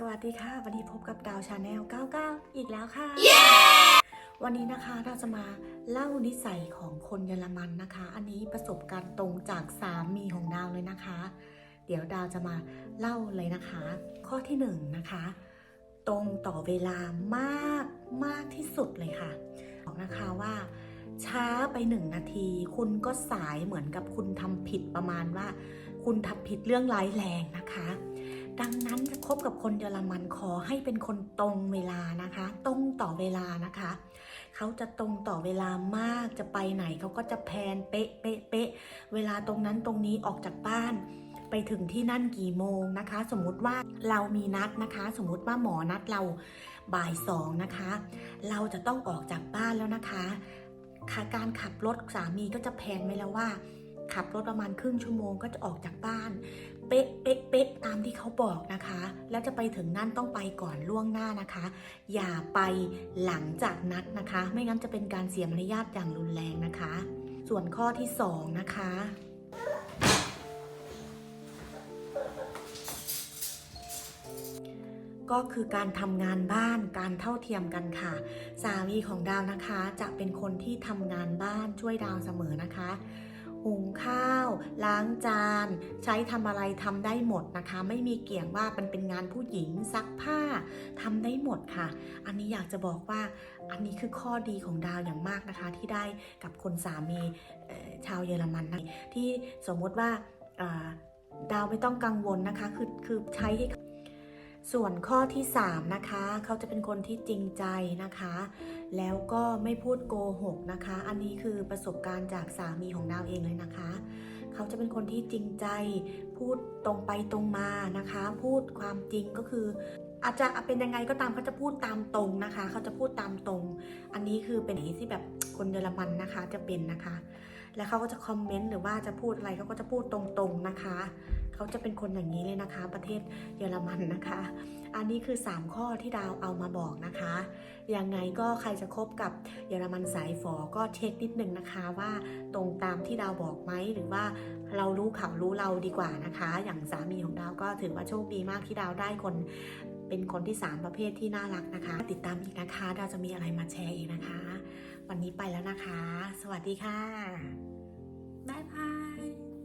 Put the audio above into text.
สวัสดีค่ะ วันนี้พบกับดาวชาแนล 99 อีกแล้วค่ะวันนี้นะคะเราจะมาเล่านิสัยของคนเยอรมันนะคะ อันนี้ประสบการณ์ตรงจากสามีของดาวเลยนะคะ เดี๋ยวดาวจะมาเล่าเลยนะคะ ข้อที่หนึ่งนะคะ ตรงต่อเวลามากมากที่สุดเลยค่ะบอกนะคะว่า ช้าไปหนึ่งนาที คุณก็สายเหมือนกับคุณทำผิดประมาณว่า คุณทำผิดเรื่องร้ายแรงนะคะ ดังนั้นจะคบกับคนเยอรมันขอให้เป็นคนตรงเวลานะคะ ตรงต่อเวลานะคะ เขาจะตรงต่อเวลามากจะไปไหนเขาก็จะแพนเป๊ะเป๊ะเป๊ะเวลาตรงนั้นตรงนี้ออกจากบ้านไปถึงที่นั่นกี่โมงนะคะ สมมุติว่าเรามีนัดนะคะ สมมุติว่าหมอนัดเราบ่ายสองนะคะ เราจะต้องออกจากบ้านแล้วนะคะค่ะการขับรถสามีก็จะแพลนไว้แล้วว่า ขับรถประมาณครึ่งชั่วโมงก็จะออกจากบ้าน เป๊ะเป๊ะเป๊ะตามที่เขาบอกนะคะ แล้วจะไปถึงนั่นต้องไปก่อนล่วงหน้านะคะ อย่าไปหลังจากนัดนะคะ ไม่งั้นจะเป็นการเสียมารยาทอย่างรุนแรงนะคะ ส่วนข้อที่สองนะคะก็คือการทำงานบ้านการเท่าเทียมกันค่ะ สามีของดาวนะคะจะเป็นคนที่ทำงานบ้านช่วยดาวเสมอนะคะ หุงข้าว ล้างจาน ใช้ทำอะไรทำได้หมดนะคะ ไม่มีเกี่ยงว่ามันเป็นงานผู้หญิงซักผ้าทำได้หมดค่ะ อันนี้อยากจะบอกว่าอันนี้คือข้อดีของดาวอย่างมากนะคะ ที่ได้กับคนสามีชาวเยอรมันนะที่สมมติว่าอ่าดาวไม่ต้องกังวลนะคะ คือคือใช้ให้ส่วนข้อที่ 3 นะคะ เขาจะเป็นคนที่จริงใจนะคะ แล้วก็ไม่พูดโกหกนะคะ อันนี้คือประสบการณ์จากสามีของดาวเองเลยนะคะ เขาจะเป็นคนที่จริงใจ พูดตรงไปตรงมานะคะ พูดความจริงก็คือ อาจจะเป็นยังไงก็ตามเขาจะพูดตามตรงนะคะ เขาจะพูดตามตรง อันนี้คือเป็นอย่างที่แบบคนเยอรมันนะคะจะเป็นนะคะ แล้วเขาก็จะคอมเมนต์หรือว่าจะพูดอะไรเขาก็จะพูดตรงๆนะคะ เขาจะเป็นคนอย่างนี้เลยนะคะ ประเทศเยอรมันนะคะ อันนี้คือ 3 ข้อที่ดาวเอามาบอกนะคะ ยังไงก็ใครจะคบกับเยอรมันสายฝอก็เช็คนิดนึงนะคะว่าตรงตามที่ดาวบอกไหมหรือว่าเรารู้เขารู้เราดีกว่านะคะ อย่างสามีของดาวก็ถือว่าโชคดีมากที่ดาวได้คน เป็นคนที่ 3 ประเภทที่น่ารักนะคะ ติดตามอีกนะคะเราจะมีอะไรมาแชร์อีกนะคะ วันนี้ไปแล้วนะคะ สวัสดีค่ะบ๊ายบาย